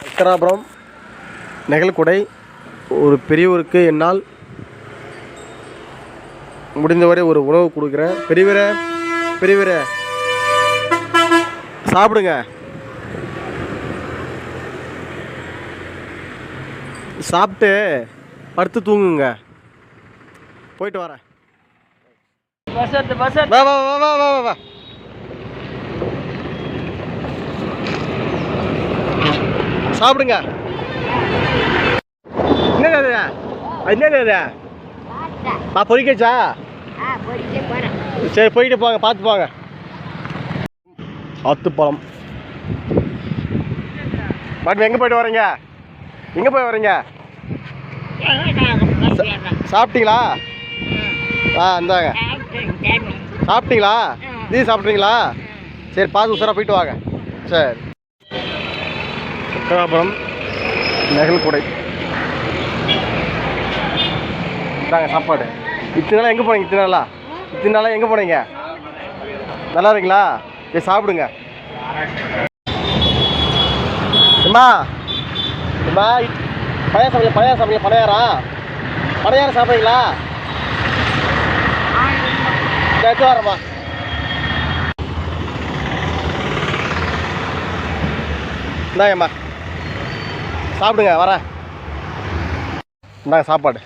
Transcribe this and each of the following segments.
சக்கராபுரம் நெகல்குடை ஒரு பெரியவருக்கு என்னால் முடிந்தவரை ஒரு உணவு கொடுக்குறேன். பெரியவரே பெரியவரே சாப்பிடுங்க. சாப்பிட்டு படுத்து தூங்குங்க. போயிட்டு வரேன். வா வா வா வா வா வா. சாப்பிடுங்க. என்ன அது? அது ஆ பொறிக்கச்சா? சரி போயிட்டு போங்க பார்த்து போங்க. அத்துப்பழம் பாட்டு எங்கே போயிட்டு வரீங்க? எங்கே போய் வரீங்க? சாப்பிட்டீங்களா? ஆ இந்தாங்க. சாப்பிட்டீங்களா? நீ சாப்பிட்றீங்களா? சரி பார்த்து உசாரா போயிட்டு வாங்க. சரி. சுக்கராபுரம் நெகல்குடை. இதாங்க சாப்பாடு. இத்தனை நாளாக எங்கே போனீங்க? இத்தனை நாளா? இத்தனை நாளாக எங்கே போனீங்க? நல்லா இருக்கீங்களா? சரி சாப்பிடுங்க. அம்மா அம்மா பழைய சாப்பிடல பழைய சாப்பிடல பழையாரா பழையாரம் சாப்பிட்றீங்களா? எடுத்து வரேம்மா. இந்தாங்கம்மா. சாப்பிடுங்க வரேன் இந்தாங்க சாப்பாடு.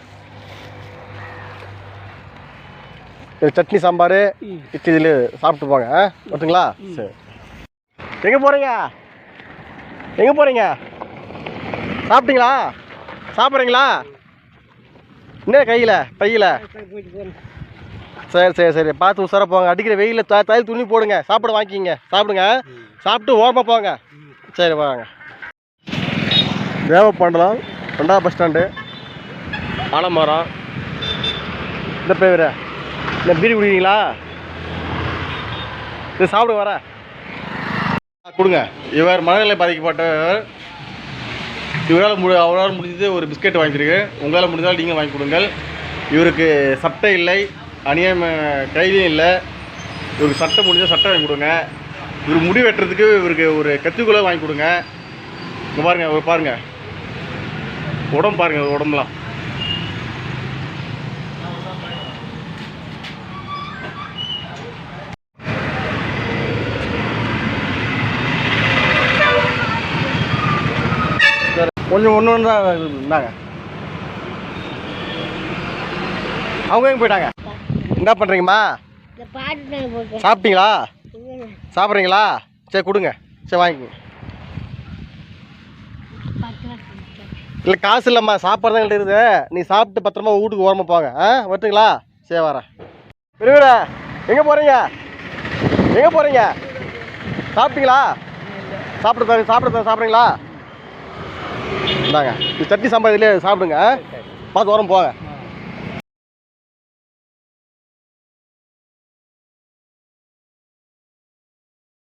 இது சட்னி சாம்பார் இட்லியில் சாப்பிட்டு போங்க ஆ? வரட்டுங்களா சரி. எங்கே போகிறீங்க எங்கே போகிறீங்க சாப்பிட்டீங்களா? சாப்பிட்றீங்களா? என்ன கையில் பையில் சரி சரி சரி. பார்த்து உசாரா போங்க. அடிக்கிற வெயிலில் த தயிர் துணி போடுங்க. சாப்பிட வாங்கிக்கிங்க. சாப்பிடுங்க சாப்பிட்டு ஓரமாக போங்க. சரி வாங்க. தேவப்பாண்டலாம் ரெண்டாவது பஸ் ஸ்டாண்டு ஆலமரம் இந்த பேர் இந்த பீடி குடிக்கிறீங்களா? இது சாப்பிடுங்க வரேன் கொடுங்க. இவர் மனநிலை பாதிக்கப்பட்டவர். இவரால் முடி அவரால் முடிஞ்சது ஒரு பிஸ்கெட் வாங்கியிருக்கு உங்களால் முடிந்தால் நீங்கள் வாங்கி கொடுங்கள். இவருக்கு சட்டை இல்லை அநியாயம் கைலியும் இல்லை. இவருக்கு சட்டை முடிஞ்சால் சட்டை வாங்கி கொடுங்க. இவர் முடி வெட்டுறதுக்கு இவருக்கு ஒரு கத்திக்குள்ளே வாங்கி கொடுங்க. இங்கே பாருங்க இவர் பாருங்க. உடம்பு பாருங்க இவர் உடம்புலாம். சரி கொஞ்சம் ஒன்று ஒன்று தான் இருந்தாங்க அவங்க எங்கே போயிட்டாங்க? என்ன பண்ணுறீங்கம்மா சாப்பிட்டீங்களா? சாப்பிட்றீங்களா? சரி கொடுங்க. சரி வாங்கிக்கோங்க. இல்லை காசு இல்லைம்மா சாப்பாடு தான் இருக்குது. நீ சாப்பிட்டு பத்திரமா வீட்டுக்கு ஓரமாக போங்க. ஆ வரட்டுங்களா? சரி வரேன். பெரியவரா எங்கே போகிறீங்க எங்கே போகிறீங்க சாப்பிட்டீங்களா? சாப்பிட சாப்பிட்டு சாப்பிட தர சாப்பிட்றீங்களா? இந்தாங்க சட்னி சாம்பார் இதுலேயே சாப்பிடுங்க பார்த்து ஓரம் போங்க.